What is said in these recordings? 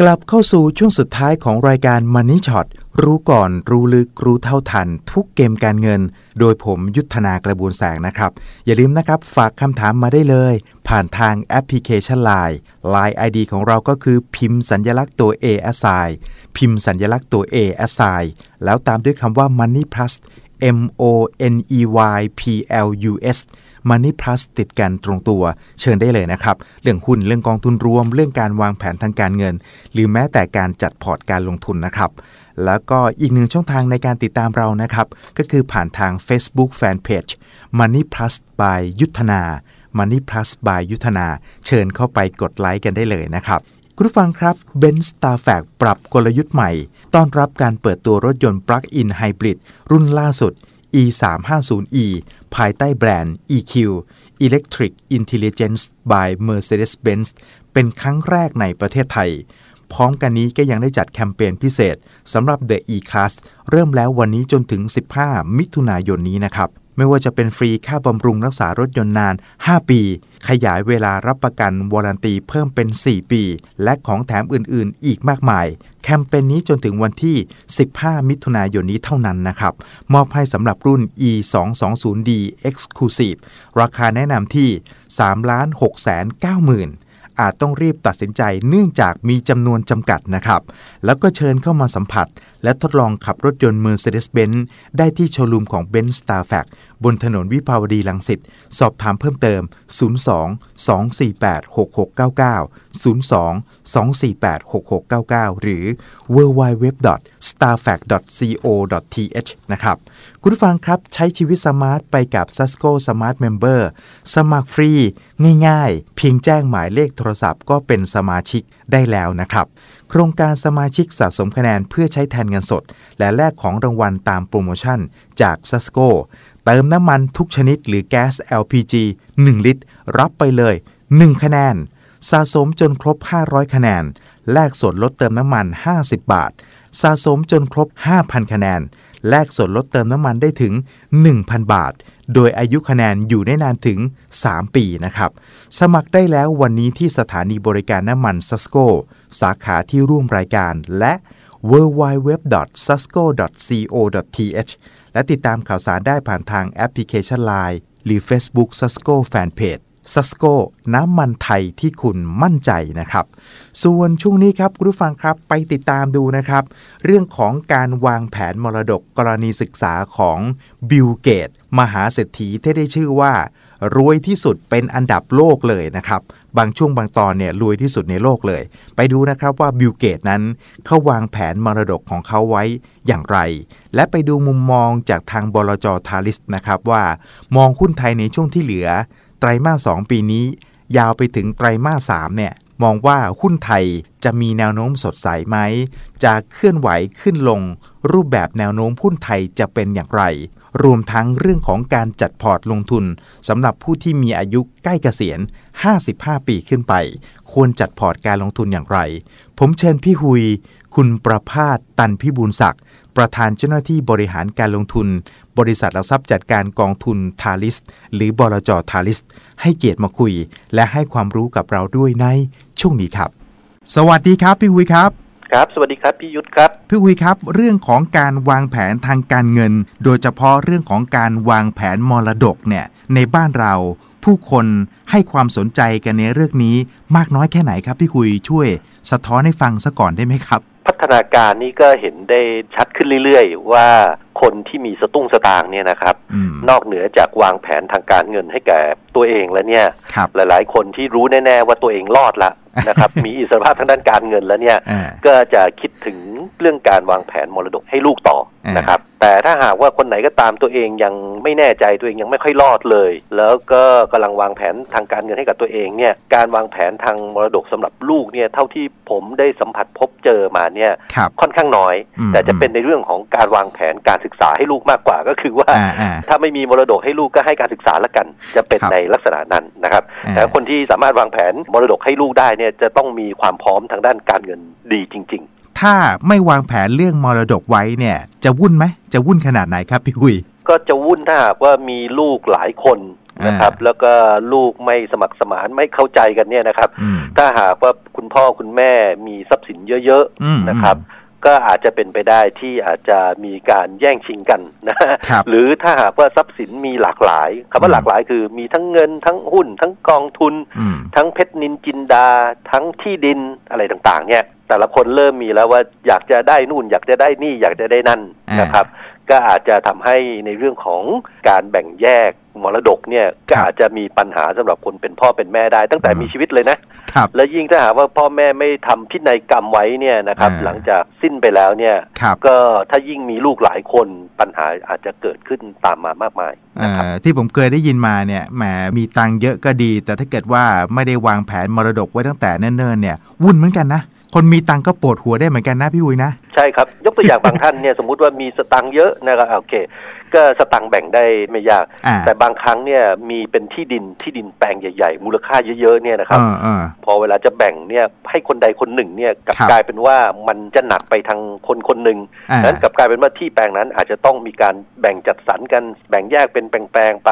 กลับเข้าสู่ช่วงสุดท้ายของรายการ Money Shot รู้ก่อนรู้ลึกรู้เท่าทัน ทุกเกมการเงิน โดยผมยุทธนากระบวนแสงนะครับ อย่าลืมนะครับ ฝากคำถามมาได้เลย ผ่านทางแอปพลิเคชัน Line Line ID ของเราก็คือพิมพ์สัญญลักษณ์ตัว A s i พิมพ์สัญญลักษณ์ตัว A s i แล้วตามด้วยคำว่า Money Plus M O N E Y P L U S Money Plus ติดกันตรงตัว เชิญได้เลยนะครับ เรื่องหุ้นเรื่องกองทุนรวม เรื่องการวางแผนทางการเงิน หรือแม้แต่การจัดพอร์ตการลงทุนนะครับ แล้วก็อีกหนึ่งช่องทางในการติดตามเรานะครับ ก็คือผ่านทาง Facebook Fanpage Money Plus by ยุทธนา Money Plus by ยุทธนา เชิญเข้าไปกดไลค์กันได้เลยนะครับคุณผู้ฟังครับ b e n z s t a r f a c ปรับกลยุทธ์ใหม่ ต้อนรับการเปิดตัวรถยนต์ Plug-in Hybrid รุ่นล่าสุด E350e ภายใต้แบรนด์ EQ Electric Intelligence by Mercedes-Benz เป็นครั้งแรกในประเทศไทย พร้อมกันนี้ก็ยังได้จัดแคมเปญพิเศษสำหรับ The E-Class เริ่มแล้ววันนี้จนถึง 15 มิถุนายนนี้นะครับ ไม่ว่าจะเป็นฟรีค่าบำรุงรักษารถยนต์นาน 5 ปี ขยายเวลารับประกันวารันตีเพิ่มเป็น 4 ปี และของแถมอื่น ๆ อีกมากมาย แคมเปญนี้จนถึงวันที่ 15 มิถุนายนนี้เท่านั้นนะครับ มอบให้สำหรับรุ่น e 2 2 0 d Exclusive ราคาแนะนำที่ 3 6 9 0 0 0 0 อาจต้องรีบตัดสินใจเนื่องจากมีจำนวนจำกัดนะครับ แล้วก็เชิญเข้ามาสัมผัส และทดลองขับรถยนต์ Mercedes-Benz ได้ที่โชว์รูมของ Benz Star f a c บนถนนวิภาวดีลังสิต สอบถามเพิ่มเติม 02 248 6699 02 248 6699 หรือ www.starfact.co.th นะครับ คุณฟังครับใช้ชีวิตสมาร์ทไปกับ Sasco Smart Member สมัครฟรี ง่ายๆ เพียงแจ้งหมายเลขโทรศัพท์ก็เป็นสมาชิกได้แล้วนะครับ โครงการสมาชิกสะสมคะแนนเพื่อใช้แทนเงินสด และแลกของรางวัลตามโปรโมชั่นจาก Sasco เติมน้ำมันทุกชนิดหรือแก๊ส LPG 1 ลิตร รับไปเลย 1 คะแนน สะสมจนครบ 500 คะแนน แลกส่วนลดเติมน้ำมัน 50 บาท สะสมจนครบ 5,000 คะแนน แลกส่วนลดเติมน้ำมันได้ถึง 1,000 บาท โดยอายุคะแนนอยู่ได้นานถึง 3 ปีนะครับ สมัครได้แล้ววันนี้ที่สถานีบริการน้ำมันซัสโกสาขาที่ร่วมรายการและ www.sasco.co.th และติดตามข่าวสารได้ผ่านทางแอปพลิเคชัน Line หรือ Facebook Sasco Fanpage ซัสโกน้ำมันไทยที่คุณมั่นใจนะครับ ส่วนช่วงนี้ครับคุณผู้ฟังครับไปติดตามดูนะครับ เรื่องของการวางแผนมรดกกรณีศึกษาของบิลเกต มหาเศรษฐีที่ได้ชื่อว่ารวยที่สุดเป็นอันดับโลกเลยนะครับ บางช่วงบางตอนเนี่ยรวยที่สุดในโลกเลย ไปดูนะครับว่าบิลเกตนั้นเขาวางแผนมรดกของเขาไว้อย่างไร และไปดูมุมมองจากทางบลจทาริสนะครับว่า มองหุ้นไทยในช่วงที่เหลือ รมาส 2 ปีนี้ ยาวไปถึงไตรมาส 3 เนี่ย มองว่าหุ้นไทยจะมีแนวโน้มสดใสไหม จะเคลื่อนไหวขึ้นลง รูปแบบแนวโน้มหุ้นไทยจะเป็นอย่างไร รวมทั้งเรื่องของการจัดพอร์ตลงทุนสำหรับผู้ที่มีอายุใกล้เกษียณ 55 ปีขึ้นไป ควรจัดพอร์ตการลงทุนอย่างไร ผมเชิญพี่หุย คุณประพาสตันพิบูลศักดิ์ประธานเจ้าหน้าที่บริหารการลงทุน บริษัทหลักทรัพย์จัดการกองทุนทาลิส หรือบลจทาลิส ให้เกียรติมาคุย และให้ความรู้กับเราด้วยในช่วงนี้ครับ สวัสดีครับพี่หุยครับครับสวัสดีครับพี่ยุทธครับพี่หุยครับ เรื่องของการวางแผนทางการเงิน โดยเฉพาะเรื่องของการวางแผนมรดกเนี่ยในบ้านเรา ผู้คนให้ความสนใจกันในเรื่องนี้มากน้อยแค่ไหนครับพี่คุยช่วย สะท้อนให้ฟังซะก่อนได้ไหมครับ พัฒนาการนี้ก็เห็นได้ชัดขึ้นเรื่อยๆ ว่าคนที่มีสตุ้งสตางค์เนี่ยนะครับอืมนอกเหนือจากวางแผนทางการเงินให้แก่ตัวเองแล้วเนี่ยครับหลายๆ คนที่รู้แน่ๆว่าตัวเองรอดละนะครับ มีอิสรภาพทางด้านการเงินแล้วเนี่ยอ่าก็จะคิดถึงเรื่องการวางแผนมรดกให้ลูกต่ออ่า นนะครับแต่ถ้าหากว่าคนไหนก็ตามตัวเองยังไม่แน่ใจตัวเองยังไม่ค่อยรอดเลย แล้วก็กำลังวางแผนทางการเงินให้กับตัวเองเนี่ยการวางแผนทางมรดกสำหรับลูกเนี่ยเท่าที่ผมได้สัมผัสพบเจอมาเนี่ยครับค่อนข้างน้อยอืมแต่จะเป็นในเรื่องของการวางแผนการศึกษาให้ลูกมากกว่าก็คือว่าอ่าอ่าถ้าไม่มีมรดกให้ลูกก็ให้การศึกษาละกัน จะเป็นครับในลักษณะนั้นนะครับอ่าแต่คนที่สามารถวางแผนมรดกให้ลูกได้เนี่ยจะต้องมีความพร้อมทางด้านการเงินดีจริง ถ้าไม่วางแผนเรื่องมรดกไว้เนี่ยจะวุ่นไหมจะวุ่นขนาดไหนครับพี่คุยๆก็จะวุ่นถ้าหากว่ามีลูกหลายคนนะครับอ่าแล้วก็ลูกไม่สมัครสมานไม่เข้าใจกันเนี่ยนะครับอืมถ้าหากว่าคุณพ่อคุณแม่มีทรัพย์สินเยอะอืมๆนะครับ ก็อาจจะเป็นไปได้ที่อาจจะมีการแย่งชิงกันนะครับหรือถ้าหากว่าทรัพย์สินมีหลากหลายคำอืว่ามหลากหลายคือมีทั้งเงินทั้งหุ้น ทั้งกองทุนอืมทั้งเพชรนินจินดา ทั้งที่ดินอะไรต่างๆ เนี่ย แต่ละคนเริ่มมีแล้วว่าอยากจะได้นู่น อยากจะได้นี่อยากจะได้นั่นอ่านนะครับ ก็อาจจะทำให้ในเรื่องของการแบ่งแยก มรดกเนี่ยก็อาจจะมีปัญหาสำหรับคนเป็นพ่อเป็นแม่ได้ ตั้งแต่มีชีวิตเลยนะครับและยิ่งถ้าหากว่าพ่อแม่ไม่ทำพินัยกรรมไว้เนี่ยนะครับอ่าหลังจากสิ้นไปแล้วเนี่ยครับก็ถ้ายิ่งมีลูกหลายคนปัญหาอาจจะเกิดขึ้นตามมามากมายเอ่นะครับอที่ผมเคยได้ยินมาเนี่ยแหมมีตังค์เยอะก็ดี แต่ถ้าเกิดว่าไม่ได้วางแผนมรดกไว้ตั้งแต่เนิ่นๆเนี่ยวุ่นเหมือนกันนะคนมีตังค์ก็ปวดหัวได้เหมือนกันนะพี่อุยนะ ใช่ครับ ยกตัวอย่างบางท่านเนี่ยสมมุติว่ามีสตังค์เยอะนะครับโอเค ก็สตังค์แบ่งได้ไม่ยากอ่าแต่บางครั้งเนี่ยมีเป็นที่ดินที่ดินแปลงใหญ่ ๆ มูลค่าเยอะๆเนี่ยนะครับเออเออพอเวลาจะแบ่งเนี่ยให้คนใดคนหนึ่งเนี่ยกลับครับกลายเป็นว่ามันจะหนักไปทางคนคนหนึ่งอ่านั้นกลับกลายเป็นว่าที่แปลงนั้นอาจจะต้องมีการแบ่งจัดสรรกันแบ่งแยกเป็นแปลงๆไป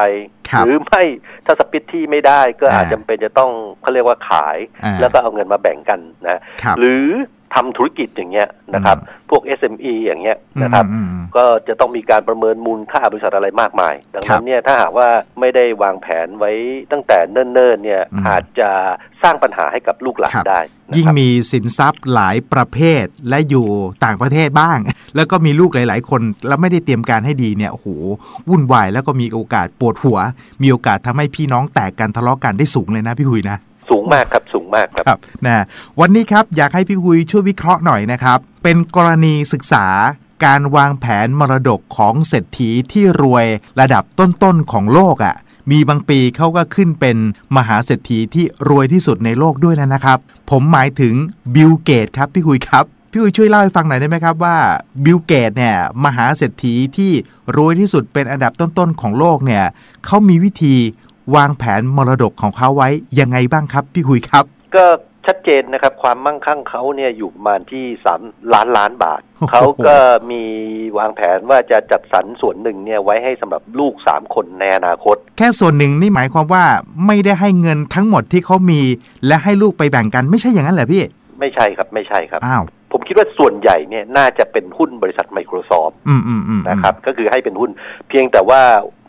ครับหรือไม่ถ้าสปิดที่ไม่ได้ก็อาจอ่าจำเป็นจะต้องเขาเรียกว่าขายอ่าแล้วก็เอาเงินมาแบ่งกันนะครับหรือ ทำธุรกิจอย่างเงี้ยนะครับ พวก SME อย่างเงี้ยนะครับอืมอืมก็จะต้องมีการประเมินมูลค่าบริษัทอะไรมากมาย ดังครันั้บนเนี่ยถ้าหากว่าไม่ได้วางแผนไว้ตั้งแต่เนิ่นๆเนี่ยอืมอาจจะสร้างปัญหาให้กับลูกหลานครับได้นะครับยิ่งมีสินทรัพย์หลายประเภทและอยู่ต่างประเทศบ้าง แล้วก็มีลูกหลาย ๆ คน แล้วไม่ได้เตรียมการให้ดีเนี่ยโอ้โหวุ่นวายแล้วก็มีโอกาสปวดหัว มีโอกาสทำให้พี่น้องแตกกันทะเลาะกันได้สูงเลยนะพี่หุยนะ สูงมากครับสูงมากครับครับนะวันนี้ครับอยากให้พี่หุยช่วยวิเคราะห์หน่อยนะครับ เป็นกรณีศึกษาการวางแผนมรดกของเศรษฐีที่รวยระดับต้นๆของโลกอะ่ะ มีบางปีเขาก็ขึ้นเป็นมหาเศรษฐีที่รวยที่สุดในโลกด้วยนะนะครับ ผมหมายถึงบิลเกตครับพี่หุยครับ พี่หุยช่วยเล่าให้ฟังหน่อยได้ไหมครับว่าบิลเกตเนี่ยมหาเศรษฐีที่รวยที่สุดเป็นอันดับต้นๆของโลกเนี่ยเขามีวิธี วางแผนมรดกของเขาไว้ยังไงบ้างครับ พี่หุยครับ ก็ชัดเจนนะครับ ความมั่งคั่งเขาเนี่ยอยู่ประมาณที่สามล้านล้านบาทโอ้โหเขาก็มีวางแผนว่าจะจัดสรรส่วนหนึ่งเนี่ยไว้ให้สำหรับลูกสามคนในอนาคต แค่ส่วนหนึ่งนี่หมายความว่าไม่ได้ให้เงินทั้งหมดที่เขามี และให้ลูกไปแบ่งกันไม่ใช่อย่างนั้นเหรอพี่ ไม่ใช่ครับไม่ใช่ครับอ้าว ผมคิดว่าส่วนใหญ่เนี่ยน่าจะเป็นหุ้นบริษัท Microsoft อืมอืมอืมนะครับ ก็คือให้เป็นหุ้น เพียงแต่ว่า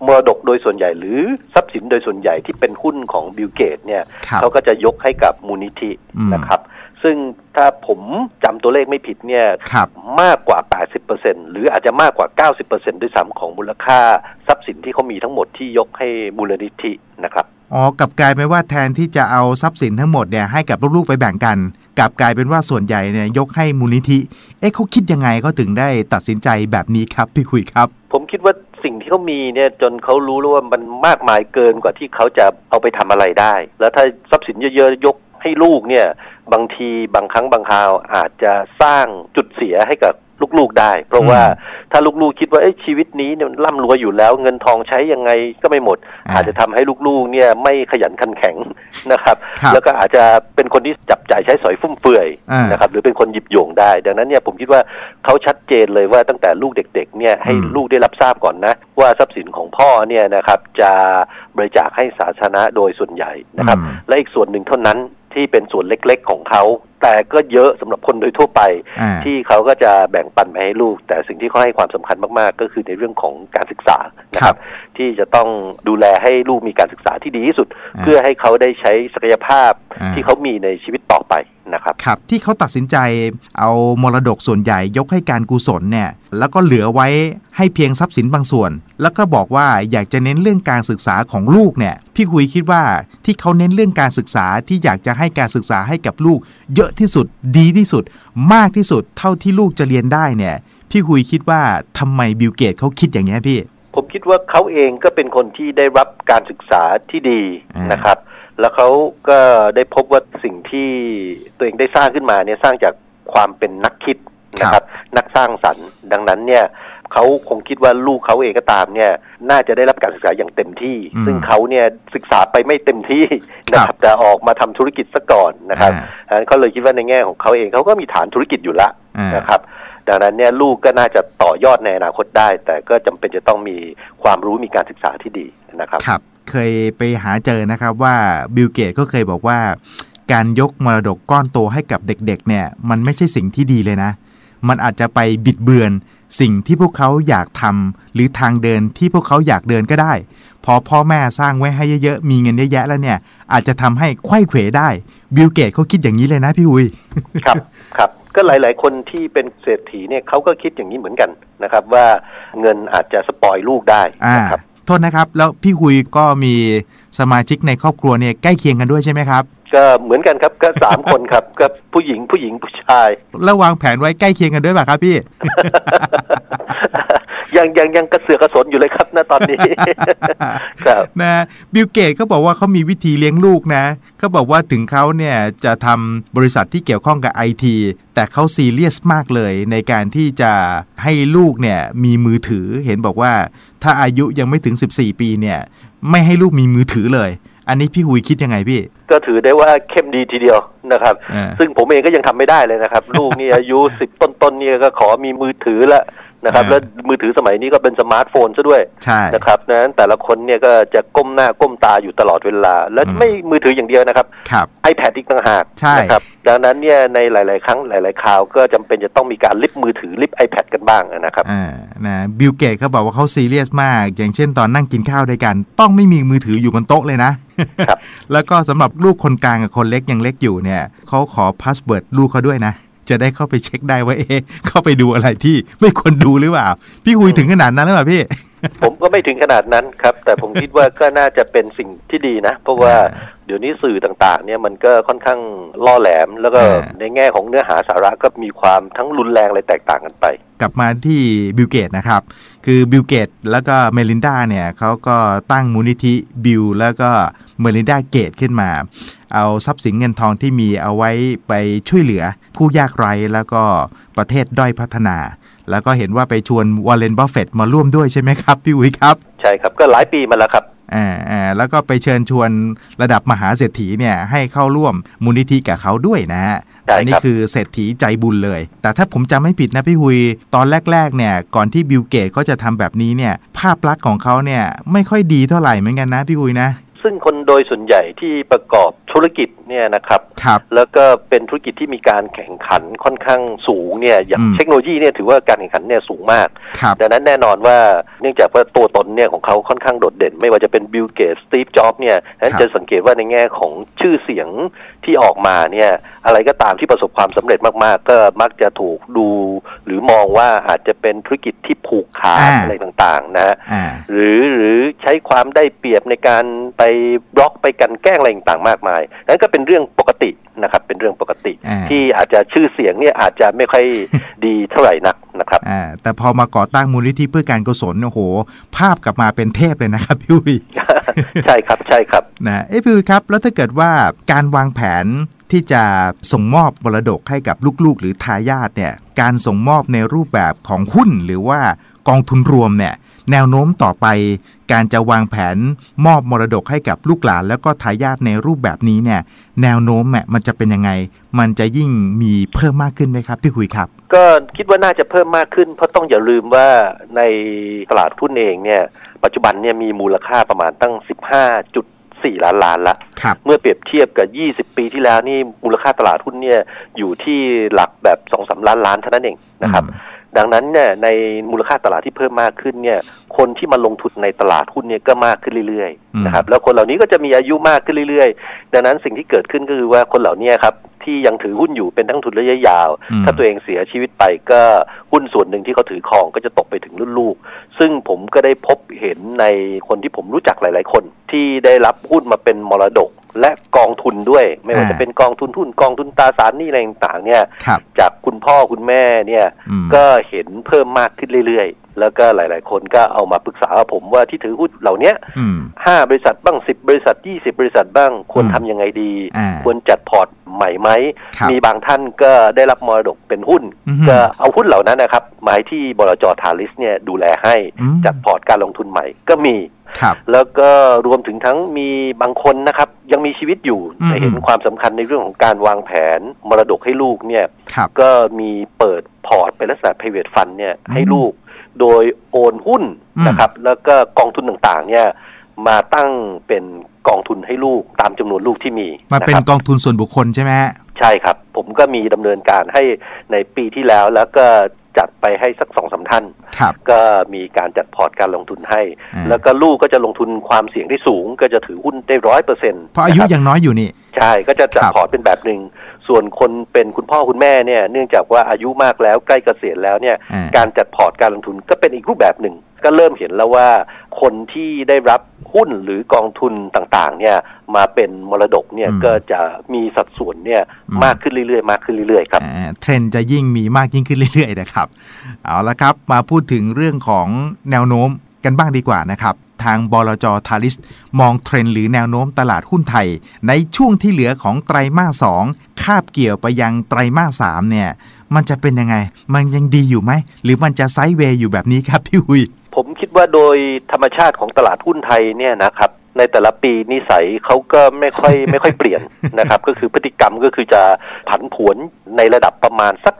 มรดกโดยส่วนใหญ่ หรือทรัพย์สินโดยส่วนใหญ่ที่เป็นหุ้นของบิลเกตเนี่ยครับเขาก็จะยกให้กับมูลนิธิอืมนะครับ ซึ่งถ้าผมจำตัวเลขไม่ผิดเนี่ยครับมากกว่า 80%หรืออาจจะมากกว่า 90%ด้วยซ้ำของมูลค่าทรัพย์สินที่เขามีทั้งหมดที่ยกให้มูลนิธินะครับอ๋อกลับกลายเป็นว่าแทนที่จะเอาทรัพย์สินทั้งหมดเนี่ยให้กับลูกๆไปแบ่งกัน กลับกลายเป็นว่าส่วนใหญ่เนี่ยยกให้มูลนิธิ เอ๊ะเขาคิดยังไงเขาถึงได้ตัดสินใจแบบนี้ครับพี่คุยครับ ผมคิดว่าสิ่งที่เขามีเนี่ยจนเขารู้แล้วว่ามันมากมายเกินกว่าที่เขาจะเอาไปทำอะไรได้ แล้วถ้าทรัพย์สินเยอะๆยกให้ลูกเนี่ยบางทีบางครั้งบางคราวอาจจะสร้างจุดเสียให้กับ ลูกๆได้ เพราะว่าถ้าลูกๆคิดว่าเอ้ยชีวิตนี้เนี่ยมันร่ำรวยอยู่แล้ว เงินทองใช้ยังไงก็ไม่หมดอ่าอาจจะทำให้ลูกๆเนี่ยไม่ขยันขันแข็งนะครับครับ แล้วก็อาจจะเป็นคนที่จับจ่ายใช้สอยฟุ่มเฟือยอ่านนะครับหรือเป็นคนหยิบโยงได้ ดังนั้นเนี่ยผมคิดว่าเขาชัดเจนเลยว่าตั้งแต่ลูกเด็กๆเนี่ยให้อืมลูกได้รับทราบก่อนนะ ว่าทรัพย์สินของพ่อเนี่ยนะครับจะบริจาคให้สาธารณะโดยส่วนใหญ่นะครับอืมและอีกส่วนหนึ่งเท่านั้น ที่เป็นส่วนเล็กๆของเขา แต่ก็เยอะสำหรับคนโดยทั่วไปอ่าที่เขาก็จะแบ่งปันไปให้ลูก แต่สิ่งที่เขาให้ความสำคัญมากๆ ก็คือในเรื่องของการศึกษานะคครัรับบที่จะต้องดูแลให้ลูกมีการศึกษาที่ดีที่สุดอ่าเพื่อให้เขาได้ใช้ศักยภาพอ่าที่เขามีในชีวิตต่อไป นะครับครับที่เขาตัดสินใจเอามรดกส่วนใหญ่ยกให้การกุศลเนี่ยแล้วก็เหลือไว้ให้เพียงทรัพย์สินบางส่วน แล้วก็บอกว่าอยากจะเน้นเรื่องการศึกษาของลูกเนี่ยพี่คุยคิดว่าที่เขาเน้นเรื่องการศึกษาที่อยากจะให้การศึกษาให้กับลูก เยอะที่สุดดีที่สุด มากที่สุดเท่าที่ลูกจะเรียนได้เนี่ยพี่หุยคิดว่าทำไมบิลเกตเขาคิดอย่างนี้ยพี่ ผมคิดว่าเขาเองก็เป็นคนที่ได้รับการศึกษาที่ดีอ่านนะครับ แล้วเขาก็ได้พบว่าสิ่งที่ตัวเองได้สร้างขึ้นมาเนี่ยสร้างจากความเป็นนักคิดนะครับ นักสร้างสรรค์ดังนั้นเนี่ยเขาคงคิดว่าลูกเขาเองก็ตามเนี่ย น่าจะได้รับการศึกษาอย่างเต็มที่อืมซึ่งเขาเนี่ยศึกษาไปไม่เต็มที่นะคครัรับบแต่ออกมาทำธุรกิจซะก่อนนะครับอ่าดังนั้นเขาเลยคิดว่าในแง่ของเขาเองเขาก็มีฐานธุรกิจอยู่ละอ่านนะครับ ดังนั้นเนี่ยลูกก็น่าจะต่อยอดในอนาคตได้ แต่ก็จำเป็นจะต้องมีความรู้มีการศึกษาที่ดีนะครับครับ เคยไปหาเจอนะครับว่าบิลเกตก็เคยบอกว่า การยกมรดกก้อนโตให้กับเด็กๆเนี่ย มันไม่ใช่สิ่งที่ดีเลยนะ มันอาจจะไปบิดเบือนสิ่งที่พวกเขาอยากทำหรือทางเดินที่พวกเขาอยากเดินก็ได้ พอพ่อแม่สร้างไว้ให้เยอะๆ มีเงินเยอะแยะแล้วเนี่ย อาจจะทำให้ไขว้เขวได้บิลเกตเขาคิดอย่างนี้เลยนะพี่หุยครับครับก็หลาย ๆ คนที่เป็นเศรษฐีเนี่ยเขาก็คิดอย่างนี้เหมือนกันนะครับ ว่าเงินอาจจะสปอยลูกได้นะครับ โทษนะครับ แล้วพี่หุยก็มีสมาชิกในครอบครัวเนี่ยใกล้เคียงกันด้วยใช่ไหมครับ ก็เหมือนกันครับก็สามคนครับก็ผู้หญิงผู้หญิงผู้ชาย แล้ววางแผนไว้ใกล้เคียงกันด้วยป่ะครับพี่ ยังยังยังกระเสือกกระสนอยู่เลยครับณตอนนี้ครับนะบิลเกตเขาบอกว่าเขามีวิธีเลี้ยงลูกนะเขาบอกว่าถึงเขาเนี่ยจะทำบริษัทที่เกี่ยวข้องกับไอทีแต่เขาซีเรียสมากเลยในการที่จะให้ลูกเนี่ยมีมือถือเห็นบอกว่าถ้าอายุยังไม่ถึง 14 ปีเนี่ยไม่ให้ลูกมีมือถือเลยอันนี้พี่หุยคิดยังไงพี่ ก็ถือได้ว่าเข้มดีทีเดียวนะครับอ่าซึ่งผมเองก็ยังทำไม่ได้เลยนะครับ ลูกนี่อายุสิบต้นๆเนี่ยก็ขอมีมือถือแล้ว นะครับอ่าแล้วมือถือสมัยนี้ก็เป็นสมาร์ทโฟนซะด้วยใช่นะครับนั้นแต่ละคนเนี่ยก็จะก้มหน้าก้มตาอยู่ตลอดเวลา และอืมไม่มือถืออย่างเดียวนะครับครับ iPad อีกต่างหากใช่นะครับดังนั้นเนี่ยในหลาย ๆ ครั้งหลาย ๆ คราวก็จำเป็นจะต้องมีการลิฟต์มือถือลิฟต์ iPad กันบ้างนะครับอ่านะบิลเกตเขาบอกว่าเขาซีเรียสมาก อย่างเช่นตอนนั่งกินข้าวด้วยกัน ต้องไม่มีมือถืออยู่บนโต๊ะเลยนะครับแล้วก็สำหรับลูกคนกลางกับคนเล็กยังเล็กอยู่เนี่ยเขาขอพาสเวิร์ดลูกเขาด้วยนะ จะได้เข้าไปเช็คได้ว่าเอ๊ะเข้าไปดูอะไรที่ไม่ควรดูหรือเปล่า พี่หุยถึงขนาดนั้นหรือเปล่าพี่ ผมก็ไม่ถึงขนาดนั้นครับ แต่ผมคิดว่าก็น่าจะเป็นสิ่งที่ดีนะ เพราะว่าอ่าเดี๋ยวนี้สื่อต่างๆ เนี่ยมันก็ค่อนข้างล่อแหลม แล้วก็อ่าในแง่ของเนื้อหาสาระก็มีความทั้งรุนแรงอะไรแตกต่างกันไป กลับมาที่บิลเกตนะครับ คือบิลเกตแล้วก็เมลินดาเนี่ยเขาก็ตั้งมูลนิธิบิลแล้วก็เมลินดาเกตขึ้นมา เอาทรัพย์สินเงินทองที่มีเอาไว้ไปช่วยเหลือ ผู้ยากไร้แล้วก็ประเทศด้อยพัฒนา แล้วก็เห็นว่าไปชวนวอลเลนบัฟเฟตมาร่วมด้วยใช่ไหมครับ พี่อุ๋ยครับ ใช่ครับก็หลายปีมาแล้วครับ อ่าอ่าแล้วก็ไปเชิญชวนระดับมหาเศรษฐีเนี่ยให้เข้าร่วมมูลนิธิกับเขาด้วยนะฮะใช่ครับอันี้คือเศรษฐีใจบุญเลย แต่ถ้าผมจำไม่ผิดนะพี่หุย ตอนแรก ๆ เนี่ย ก่อนที่บิลเกตก็จะทำแบบนี้เนี่ย ภาพลักษณ์ของเขาเนี่ย ไม่ค่อยดีเท่าไหร่เหมือนกันนะพี่หุยนะ ซึ่งคนโดยส่วนใหญ่ที่ประกอบธุรกิจเนี่ยนะครับครับแล้วก็เป็นธุรกิจที่มีการแข่งขันค่อนข้างสูงเนี่ยอย่างอืมเทคโนโลยีเนี่ยถือว่าการแข่งขันเนี่ยสูงมากครับดังนั้นแน่นอนว่าเนื่องจากว่าตัวตนเนี่ยของเขาค่อนข้างโดดเด่น ไม่ว่าจะเป็นบิลเกตสตีฟจ็อบเนี่ยนั้นครับจะสังเกตว่าในแง่ของชื่อเสียงที่ออกมาเนี่ยอะไรก็ตามที่ประสบความสำเร็จมากๆ ก็มักจะถูกดู หรือมองว่าอาจจะเป็นธุรกิจที่ผูกขาดอ่าอะไรต่างๆนะฮะอ่าหรือหรือใช้ความได้เปรียบในการไปบล็อกไปกลันแกล้งอะไรต่างๆมากมายนั่นก็เป็นเรื่องปกตินะครับ เป็นเรื่องปกติอ่าที่อาจจะชื่อเสียงเนี่ยอาจจะไม่ค่อยดีเท่าไหร่นักนะครับอ่าแต่พอมาก่อตั้งมูลนิธิเพื่อการกุศลโอ้โห ภาพกลับมาเป็นเทพเลยนะครับพี่หุยใช่ครับใช่ครับนะเอ้พี่อุ๋ยครับ แล้วถ้าเกิดว่าการวางแผนที่จะส่งมอบมรดกให้กับลูกๆ หรือทายาทเนี่ยการส่งมอบในรูปแบบของหุ้นหรือว่ากองทุนรวมเนี่ย แนวโน้มต่อไป การจะวางแผนมอบมรดกให้กับลูกหลาน แล้วก็ทายาทในรูปแบบนี้เนี่ย แนวโน้มเนี่ยมันจะเป็นยังไง มันจะยิ่งมีเพิ่มมากขึ้นไหมครับพี่คุยครับ ก็คิดว่าน่าจะเพิ่มมากขึ้น เพราะต้องอย่าลืมว่าในตลาดหุ้นเองเนี่ย ปัจจุบันเนี่ยมีมูลค่าประมาณตั้ง 15.4ล้านล้านละครับเมื่อเปรียบเทียบกับ 20 ปีที่แล้วนี่มูลค่าตลาดหุ้นเนี่ยอยู่ที่หลักแบบ2อสล้านล้านเท่านั้นเองนะครับ ดังนั้นเนี่ยในมูลค่าตลาดที่เพิ่มมากขึ้นเนี่ย คนที่มาลงทุนในตลาดหุ้นเนี่ยก็มากขึ้นเรื่อยๆนะครับแล้วคนเหล่านี้ก็จะมีอายุมากขึ้นเรื่อยๆ ดังนั้นสิ่งที่เกิดขึ้นก็คือว่าคนเหล่านี้ครับ ที่ยังถือหุ้นอยู่เป็นทั้งทุนระยะยาวอืมถ้าตัวเองเสียชีวิตไปก็หุ้นส่วนหนึ่งที่เขาถือครองก็จะตกไปถึงรุ่นลูก ซึ่งผมก็ได้พบเห็นในคนที่ผมรู้จักหลาย ๆ คน ที่ได้รับหุ้นมาเป็นมรดกและกองทุนด้วย ไม่ว่าอ่าจะเป็นกองทุนหุ้นกองทุนตราสารหนี้อะไรต่างๆเนี่ยครับจากคุณพ่อคุณแม่เนี่ยอืมก็เห็นเพิ่มมากขึ้นเรื่อยๆ แล้วก็หลาย ๆ คนก็เอามาปรึกษากับผมว่าที่ถือหุ้นเหล่าเนี้ยอืมห้าบริษัทบ้างสิบบริษัทยี่สิบบริษัทบ้าง ควรอืมทำยังไงดีอ่าควรจัดพอร์ตใหม่ไหมครับมีบางท่านก็ได้รับมรดกเป็นหุ้นอือฮึก็เอาหุ้นเหล่านั้นนะครับมาให้ที่บลจทาริสเนี่ยดูแลให้อืมจัดพอร์ตการลงทุนใหม่ก็มีครับแล้วก็รวมถึงทั้งมีบางคนนะครับ ยังมีชีวิตอยู่อืมแต่เห็นความสำคัญในเรื่องของการวางแผนมรดกให้ลูกเนี่ยครับก็มีเปิดพอร์ตเป็นลักษณะ private fund เนี่ยอืมให้ลูก โดยโอนหุ้นอืมนะครับ แล้วก็กองทุนต่างๆ เนี่ยมาตั้งเป็นกองทุนให้ลูกตามจำนวนลูกที่มี มาเป็นะครับกองทุนส่วนบุคคลใช่ไหมฮะใช่ครับ ผมก็มีดำเนินการให้ในปีที่แล้วแล้วก็จัดไปให้สักสองสามท่านครับก็มีการจัดพอร์ตการลงทุนให้อ่าแล้วก็ลูกก็จะลงทุนความเสี่ยงที่สูง ก็จะถือหุ้นได้ร้อยเปอร์เซ็นต์เพราะอายุยังน้อยอยู่นี่ ใช่ก็จะจัดครับพอร์ตเป็นแบบหนึ่ง ส่วนคนเป็นคุณพ่อคุณแม่เนี่ยเนื่องจากว่าอายุมากแล้วใกล้เกษียณแล้วเนี่ยอ่าการจัดพอร์ตการลงทุนก็เป็นอีกรูปแบบหนึ่ง ก็เริ่มเห็นแล้วว่าคนที่ได้รับหุ้นหรือกองทุนต่างๆเนี่ยมาเป็นมรดกเนี่ยอืมก็จะมีสัดส่วนเนี่ยอืมมากขึ้นเรื่อยๆ มากขึ้นเรื่อยๆครับอ่าเทรนด์จะยิ่งมีมากยิ่งขึ้นเรื่อยๆนะครับเอาละครับมาพูดถึงเรื่องของแนวโน้มกันบ้างดีกว่านะครับ ทางบลจทาริส มองเทรนหรือแนวโน้มตลาดหุ้นไทย ในช่วงที่เหลือของไตรมาสสองคาบเกี่ยวไปยังไตรมาสสามเนี่ย มันจะเป็นยังไง มันยังดีอยู่ไหม หรือมันจะไซด์เวย์อยู่แบบนี้ครับพี่หุย ผมคิดว่าโดยธรรมชาติของตลาดหุ้นไทยเนี่ยนะครับ ในแต่ละปีนิสัยเขาก็ไม่ค่อยไม่ค่อยเปลี่ยนนะครับ ก็คือพฤติกรรมก็คือจะผันผวนในระดับประมาณสัก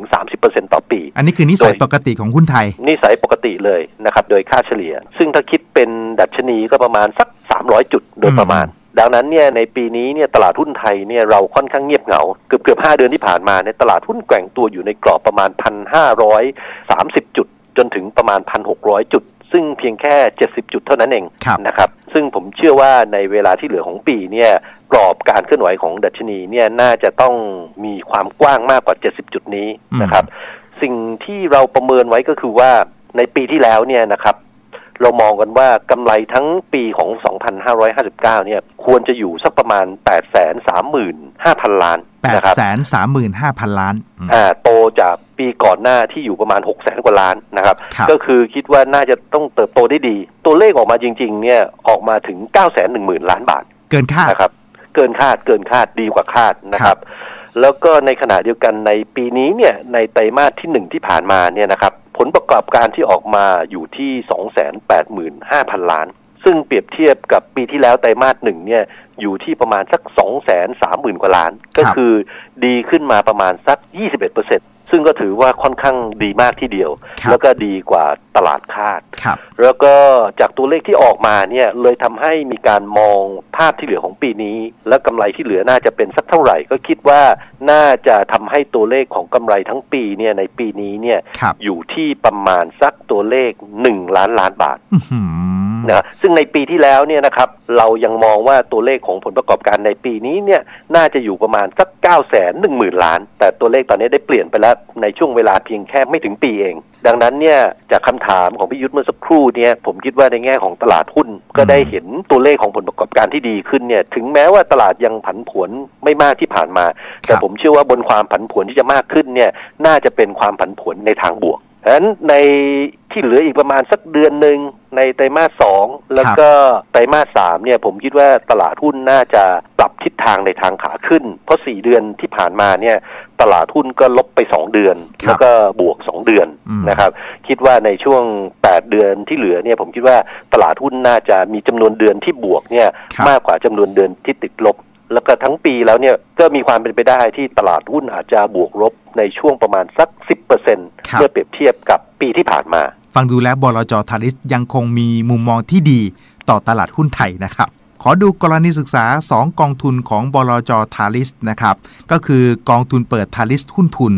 25-30%ต่อปี อันนี้คือนิสัยโดยปกติของหุ้นไทย นิสัยปกติเลยนะครับ โดยค่าเฉลี่ย ซึ่งถ้าคิดเป็นดัชนีก็ประมาณสัก 300 จุดโดยประมาณดังนั้นเนี่ยในปีนี้เนี่ยตลาดหุ้นไทยเนี่ยเราค่อนข้างเงียบเหงา เกือบเกือบห้าเดือนที่ผ่านมาเนี่ยตลาดหุ้นแกว่งตัวอยู่ในกรอบประมาณ1,530จุด จนถึงประมาณ1,600จุด ซึ่งเพียงแค่ 70 จุดเท่านั้นเองครับนะครับ ซึ่งผมเชื่อว่าในเวลาที่เหลือของปีเนี่ยกรอบการเคลื่อนไหวของดัชนีเนี่ยน่าจะต้องมีความกว้างมากกว่า 70 จุดนี้นะครับ สิ่งที่เราประเมินไว้ก็คือว่าในปีที่แล้วเนี่ยนะครับ เรามองกันว่ากำไรทั้งปีของ 2,559 เนี่ย ควรจะอยู่สักประมาณ 835,000 ล้าน8 3นะครับ5 0 0 0 ล้านอืมอ่า โตจากปีก่อนหน้าที่อยู่ประมาณ 600,000กว่าล้านนะครับครับ ก็คือคิดว่าน่าจะต้องเติบโตได้ดี ตัวเลขออกมาจริง ๆ เนี่ย ออกมาถึง 910,000 ล้านบาท เกินคาดนะครับ เกินคาด เกินคาด ดีกว่าคาดนะครับ แล้วก็ในขณะเดียวกันในปีนี้เนี่ยในไตรมาสที่หนึ่งที่ผ่านมาเนี่ยนะครับผลประกอบการที่ออกมาอยู่ที่ 285,000 ล้าน ซึ่งเปรียบเทียบกับปีที่แล้วไตรมาสหนึ่งเนี่ยอยู่ที่ประมาณสัก 230,000 กว่าล้าน ก็คือดีขึ้นมาประมาณสัก 21% ซึ่งก็ถือว่าค่อนข้างดีมากทีเดียวครับแล้วก็ดีกว่าตลาดคาดครับแล้วก็จากตัวเลขที่ออกมาเนี่ยเลยทำให้มีการมองภาพที่เหลือของปีนี้ และกำไรที่เหลือน่าจะเป็นสักเท่าไหร่ ก็คิดว่าน่าจะทำให้ตัวเลขของกำไรทั้งปีเนี่ยในปีนี้เนี่ยครับอยู่ที่ประมาณสักตัวเลขหนึ่งล้านล้านบาทอื้อหือ นะซึ่งในปีที่แล้วเนี่ยนะครับเรายังมองว่าตัวเลขของผลประกอบการในปีนี้เนี่ยน่าจะอยู่ประมาณสัก9ก้าแสนหนึ่งหมื่นล้าน แต่ตัวเลขตอนนี้ได้เปลี่ยนไปแล้วในช่วงเวลาเพียงแค่ไม่ถึงปีเอง ดังนั้นเนี่ยจากคำถามของพี่ยุทธเมื่อสักครู่เนี่ยผมคิดว่าในแง่ของตลาดหุ้น ก็ได้เห็นตัวเลขของผลประกอบการที่ดีขึ้นเนี่ยถึงแม้ว่าตลาดยังผันผวนไม่มากที่ผ่านมา แต่ผมเชื่อว่าบนความผันผวนที่จะมากขึ้นเนี่ยน่าจะเป็นความผันผวนในทางบวก ฉะนั้นในที่เหลืออีกประมาณสักเดือนหนึ่งในไตรมาสสองแล้วก็ไตรมาสสามเนี่ยผมคิดว่าตลาดหุ้นน่าจะปรับทิศทางในทางขาขึ้น เพราะสี่เดือนที่ผ่านมาเนี่ยตลาดหุ้นก็ลบไปสองเดือน แล้วก็บวกสองเดือนอืมนะครับ คิดว่าในช่วงแปดเดือนที่เหลือเนี่ยผมคิดว่าตลาดหุ้นน่าจะมีจำนวนเดือนที่บวกเนี่ยครับมากกว่าจำนวนเดือนที่ติดลบ แล้วก็ทั้งปีแล้วเนี่ยก็มีความเป็นไปได้ที่ตลาดหุ้นอาจจะบวกลบในช่วงประมาณสัก 10%เครับมื่อเปรียบเทียบกับปีที่ผ่านมา ฟังดูแล้วบลจทาริสยังคงมีมุมมองที่ดีต่อตลาดหุ้นไทยนะครับขอดูกรณีศึกษา 2 กองทุนของบลจทาริสนะครับ ก็คือกองทุนเปิดทาริสหุ้นทุน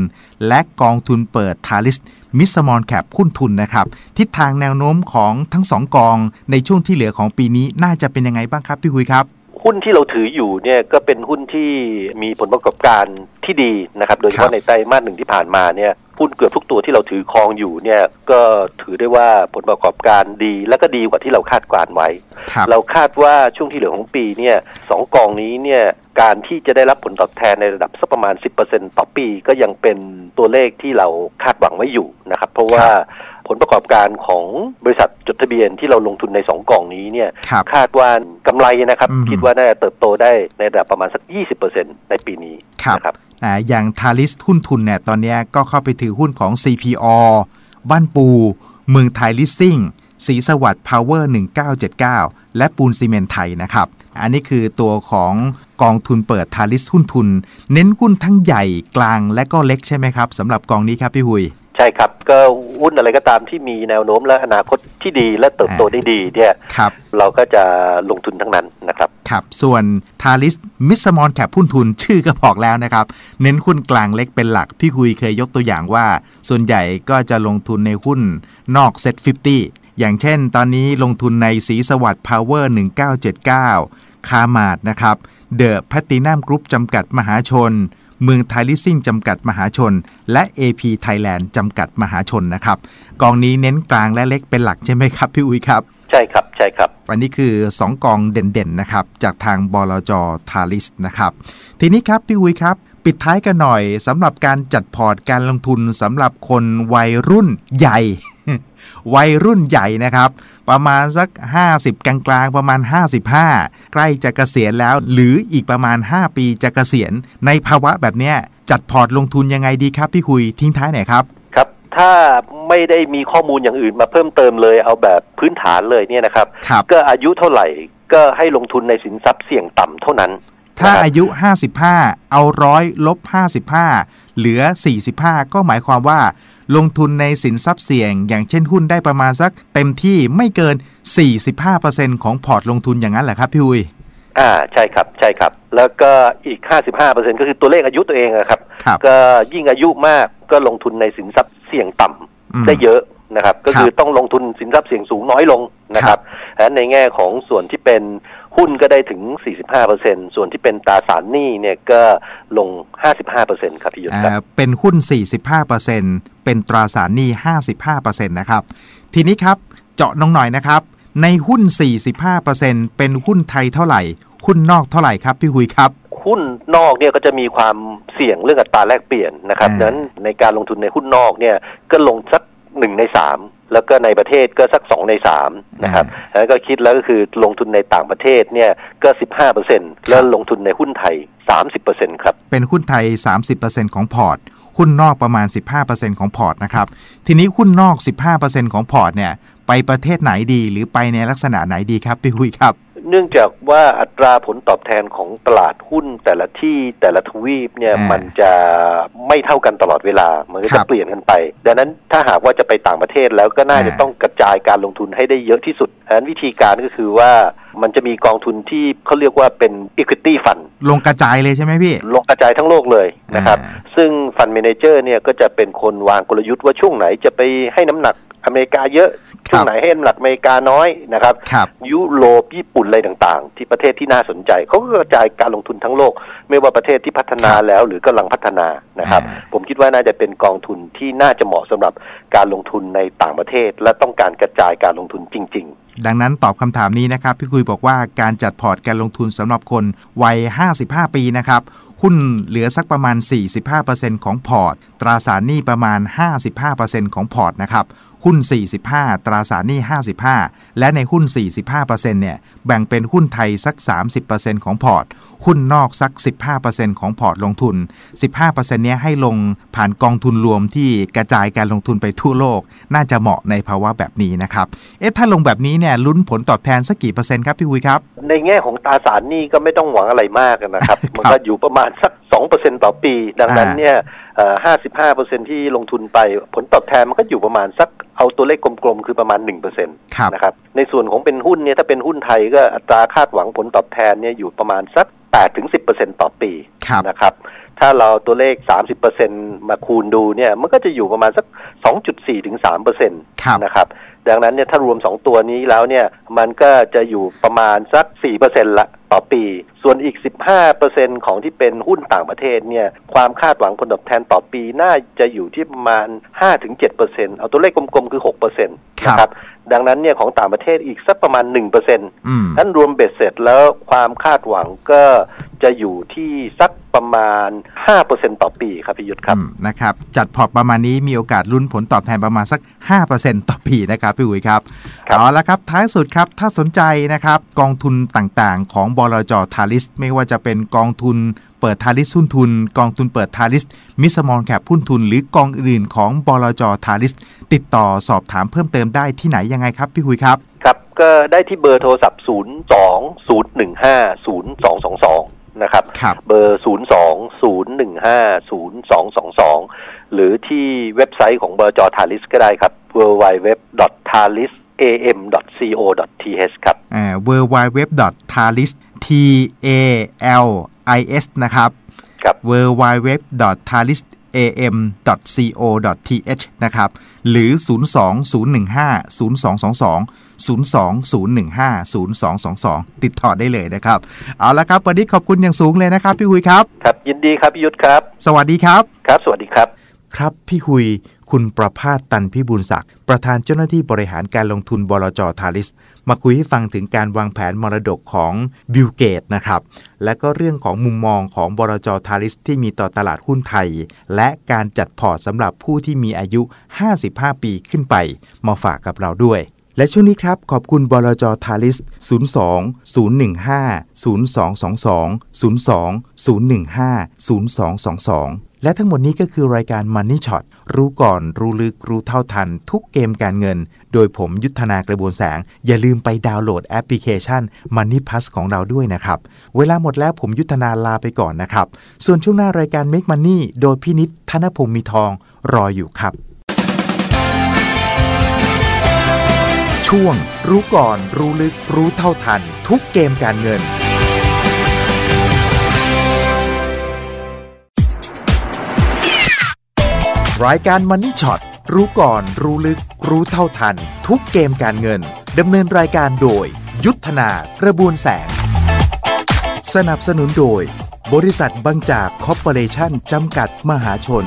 และกองทุนเปิดทาริสมิสมอลแคปหุ้นทุนนะครับ ทิศทางแนวโน้มของทั้งสองกองในช่วงที่เหลือของปีนี้น่าจะเป็นยังไงบ้างครับพี่คุยครับ หุ้นที่เราถืออยู่เนี่ยก็เป็นหุ้นที่มีผลประกอบการที่ดีนะครับ โดยเฉครัพาะบในไตรมาสหนึ่งที่ผ่านมาเนี่ยหุ้นเกือบทุกตัวที่เราถือครองอยู่เนี่ยก็ถือได้ว่าผลประกอบการดี และก็ดีกว่าที่เราคาดการไว้ครับเราคาดว่าช่วงที่เหลือของปีเนี่ยสองกองนี้เนี่ยการที่จะได้รับผลตอบแทนในระดับสักประมาณ 10%ต่อปีก็ยังเป็นตัวเลขที่เราคาดหวังไว้อยู่นะครับ เพราะว่า ผลประกอบการของบริษัทจดทะเบียนที่เราลงทุนในสองกองนี้เนี่ยครับคาดว่ากำไรนะครับอืมคิดว่าน่าจะเติบโตได้ในระดับประมาณสัก 20%ในปีนี้ครับนะครับอ่าอย่างทาริสหุ้นทุนเนี่ยตอนเนี้ยก็เข้าไปถือหุ้นของ CPO บ้านปู เมืองไทยลิสซิ่งสีสวัสดิ์พาวเวอร์ 1979 และปูนซีเมนต์ไทยนะครับ อันนี้คือตัวของกองทุนเปิดทาริสหุ้นทุน เน้นหุ้นทั้งใหญ่กลางและก็เล็กใช่ไหมครับสำหรับกองนี้ครับพี่หุยใช่ครับ ก็หุ้นอะไรก็ตามที่มีแนวโน้มและอนาคตที่ดีและเติบโตได้ดีเนี่ยครับเราก็จะลงทุนทั้งนั้นนะครับครับ ส่วนทาริสมิสมอนแคปหุ้นทุนชื่อก็บอกแล้วนะครับ เน้นหุ้นกลางเล็กเป็นหลัก พี่คุยเคยยกตัวอย่างว่า ส่วนใหญ่ก็จะลงทุนในหุ้นนอกเซ็ต50อย่างเช่น ตอนนี้ลงทุนในสีสวัสดิ์พาวเวอร์1979 คามาดนะครับเดอะแพตตินัมกรุ๊ปจำกัดมหาชน เมืองไทยลิสซิ่งจำกัดมหาชน และ AP Thailand จำกัดมหาชนนะครับ กองนี้เน้นกลางและเล็กเป็นหลักใช่ไหมครับพี่อุ้ยครับ ใช่ครับ ใช่ครับ วันนี้คือ 2 กองเด่นๆนะครับ จากทางบลจทาริสนะครับ ทีนี้ครับพี่อุยครับปิดท้ายกันหน่อยสำหรับการจัดพอร์ตการลงทุนสำหรับคนวัยรุ่นใหญ่ วัยรุ่นใหญ่นะครับ ประมาณสัก 50 กลางๆ ประมาณ 55 ใกล้จะเกษียณแล้ว หรืออีกประมาณ 5 ปีจะเกษียณ ในภาวะแบบเนี้ยจัดพอร์ตลงทุนยังไงดีครับพี่คุยทิ้งท้ายหน่อยครับครับ ถ้าไม่ได้มีข้อมูลอย่างอื่นมาเพิ่มเติมเลยเอาแบบพื้นฐานเลยเนี่ยนะครับครับก็อายุเท่าไหร่ก็ให้ลงทุนในสินทรัพย์เสี่ยงต่ำเท่านั้นถ้านะครับอายุ 55 เอาร้อยลบ 55 เหลือ 45 ก็หมายความว่า ลงทุนในสินทรัพย์เสี่ยง อย่างเช่นหุ้นได้ประมาณสักเต็มที่ไม่เกิน 45%ของพอร์ตลงทุนอย่างนั้นแหละครับพี่อุยอ่าใช่ครับใช่ครับ แล้วก็อีก 55%ก็คือตัวเลขอายุตัวเองอะครับครับก็ยิ่งอายุมากก็ลงทุนในสินทรัพย์เสี่ยงต่ำอืมได้เยอะนะครับ ก็คือครับต้องลงทุนสินทรัพย์เสี่ยงสูงน้อยลงนะครับและในแง่ของส่วนที่เป็น หุ้นก็ได้ถึง 45%ส่วนที่เป็นตราสารหนี้เนี่ยก็ลง 55%ครับพี่ยุทธครับอ่าเป็นหุ้น 45%เป็นตราสารหนี้ 55%นะครับ ทีนี้ครับเจาะน้องหน่อยนะครับ ในหุ้น 45%เป็นหุ้นไทยเท่าไหร่ หุ้นนอกเท่าไหร่ครับพี่หุยครับหุ้นนอกเนี่ยก็จะมีความเสี่ยงเรื่องอัตราแลกเปลี่ยนนะครับอ่าดังนั้นในการลงทุนในหุ้นนอกเนี่ยก็ลงสักหนึ่งในสาม แล้วก็ในประเทศก็สักสองในสามนะครับแล้วก็คิดแล้วก็คือลงทุนในต่างประเทศเนี่ยก็สิบห้าเปอร์เซ็นแล้วลงทุนในหุ้นไทยสามสิบเปอร์เซ็นครับ เป็นหุ้นไทย30%ของพอร์ต หุ้นนอกประมาณ15%ของพอร์ตนะครับ ทีนี้หุ้นนอก15%ของพอร์ตเนี่ย ไปประเทศไหนดีหรือไปในลักษณะไหนดีครับพี่หุยครับ เนื่องจากว่าอัตราผลตอบแทนของตลาดหุ้นแต่ละที่แต่ละทวีปเนี่ยอ่ามัมันจะไม่เท่ากันตลอดเวลา มันก็ครัจะบเปลี่ยนกันไป ดังนั้นถ้าหากว่าจะไปต่างประเทศแล้วก็น่าจะอ่าต้องกระจายการลงทุนให้ได้เยอะที่สุดดังนั้นวิธีการก็คือว่ามันจะมีกองทุนที่เขาเรียกว่าเป็น equity fund ลงกระจายเลยใช่ไหมพี่ ลงกระจายทั้งโลกเลยนะครับอ่าซึ่งฟันเมนเจอร์เนี่ยก็จะเป็นคนวางกลยุทธ์ว่าช่วงไหนจะไปให้น้ำหนักอเมริกาเยอะ ช่วงไหนให้น้ำหนักอเมริกาน้อยนะครับครับยุโรปญี่ปุ่นอะไรต่างๆ ที่ประเทศที่น่าสนใจเขาก็กระจายการลงทุนทั้งโลก ไม่ว่าประเทศที่พัฒนาแล้วหรือกำลังพัฒนานะครับอ่าผมคิดว่าน่าจะเป็นกองทุนที่น่าจะเหมาะสำหรับการลงทุนในต่างประเทศ และต้องการกระจายการลงทุนจริงดังนั้นตอบคำถามนี้นะครับ พี่คุยบอกว่าการจัดพอร์ตการลงทุนสำหรับคนวัย 55 ปีนะครับหุ้นเหลือสักประมาณ 45%ของพอร์ต ตราสารหนี้ประมาณ 55%ของพอร์ตนะครับ หุ้น 45 ตราสารหนี้ 55 และในหุ้น 45%เนี่ยแบ่งเป็นหุ้นไทยสัก 30%ของพอร์ต หุ้นนอกสัก 15%ของพอร์ตลงทุน 15%เนี้ยให้ลงผ่านกองทุนรวมที่กระจายการลงทุนไปทั่วโลก น่าจะเหมาะในภาวะแบบนี้นะครับ เอ๊ะถ้าลงแบบนี้เนี่ยลุ้นผลตอบแทนสักกี่เปอร์เซ็นต์ครับพี่หุยครับ ในแง่ของตราสารหนี้ก็ไม่ต้องหวังอะไรมากนะครับ มันก็อยู่ประมาณสัก2%ต่อปี ดังนั้นเนี่ยห้าสิบห้าเปอร์เซ็นที่ลงทุนไป ผลตอบแทนมันก็อยู่ประมาณสักเอาตัวเลขกลมๆ คือประมาณ1%เปอร์เซ็นต์ครับนะครับ ในส่วนของเป็นหุ้นเนี่ยถ้าเป็นหุ้นไทยก็อัตราคาดหวังผลตอบแทนเนี่ยอยู่ประมาณสัก8ถึง10%ต่อปีครับนะครับ ถ้าเราตัวเลข 30%มาคูณดูเนี่ยมันก็จะอยู่ประมาณสัก 2.4ถึง3%ครับนะครับดังนั้นเนี่ยถ้ารวม 2 ตัวนี้แล้วเนี่ยมันก็จะอยู่ประมาณสัก 4%ละต่อปี ส่วนอีก 15%ของที่เป็นหุ้นต่างประเทศเนี่ยความคาดหวังผลตอบแทนต่อปีน่าจะอยู่ที่ประมาณ 5-7%เอาตัวเลขกลมๆคือ 6%นะครับดังนั้นเนี่ยของต่างประเทศอีกสักประมาณ1%อืมท่านรวมเบ็ดเสร็จแล้วความคาดหวังก็ จะอยู่ที่สักประมาณ 5%ต่อปีครับพี่ยุทธครับอืมนะครับ จัดพอร์ตประมาณนี้มีโอกาสลุ้นผลตอบแทนประมาณสัก 5%ต่อปีนะครับพี่อุ๋ยครับครับเอาละครับท้ายสุดครับถ้าสนใจนะครับกองทุนต่างๆ ของบลจทาริสไม่ว่าจะเป็นกองทุนเปิดทาริสหุ้นทุน กองทุนเปิดทาริสมิสมอลแคปหุ้นทุน หรือกองอื่นๆของบลจทาริสติดต่อสอบถามเพิ่มเติมได้ที่ไหนยังไงครับพี่หุยครับ ครับก็ได้ที่เบอร์โทรศัพท์ 0 2 0 1 5 0 2 2 2 นะครับครับเบอร์ 0 2 0 1 5 0 2 2 2 หรือที่เว็บไซต์ของเบอร์จอทาริสก็ได้ครับ w w w t a l i s a m c o t h ครับอ่า w w w t a l i s t a l i s นะครับครับ w w w t a l i s a m c o t h นะครับหรือ 02015 0222 02015 0222 ติดต่อได้เลยนะครับ เอาละครับวันนี้ขอบคุณอย่างสูงเลยนะครับ พี่หุยครับ ครับ ยินดีครับพี่ยุทธครับ สวัสดีครับ ครับ สวัสดีครับ ครับพี่หุย คุณประภาสตันพิบูลศักดิ์ประธานเจ้าหน้าที่บริหารการลงทุนบลจทาริส มาคุยให้ฟังถึงการวางแผนมรดกของบิลเกตนะครับ และก็เรื่องของมุมมองของบลจทาริสที่มีต่อตลาดหุ้นไทย และการจัดพอร์ตสำหรับผู้ที่มีอายุ 55 ปีขึ้นไป มาฝากกับเราด้วยและช่วงนี้ครับ ขอบคุณบลจทาริส 02 015 0222 02 015 0222 และทั้งหมดนี้ก็คือรายการ Money Shot รู้ก่อนรู้ลึกรู้เท่าทัน ทุกเกมการเงิน โดยผมยุทธนากระบวนแสง อย่าลืมไปดาวน์โหลดแอปพลิเคชัน Money Plus ของเราด้วยนะครับ เวลาหมดแล้วผมยุทธนาลาไปก่อนนะครับ ส่วนช่วงหน้ารายการ Make Money โดยพินิษธนพงศ์มีทองรออยู่ครับ ช่วง รู้ก่อน รู้ลึก รู้เท่าทัน ทุกเกมการเงิน รายการ Money Shot รู้ก่อน รู้ลึก รู้เท่าทัน ทุกเกมการเงินดำเนินรายการโดย ยุทธนากระบวนแสง สนับสนุนโดย บริษัทบางจากคอร์ปอเรชั่นจำกัดมหาชน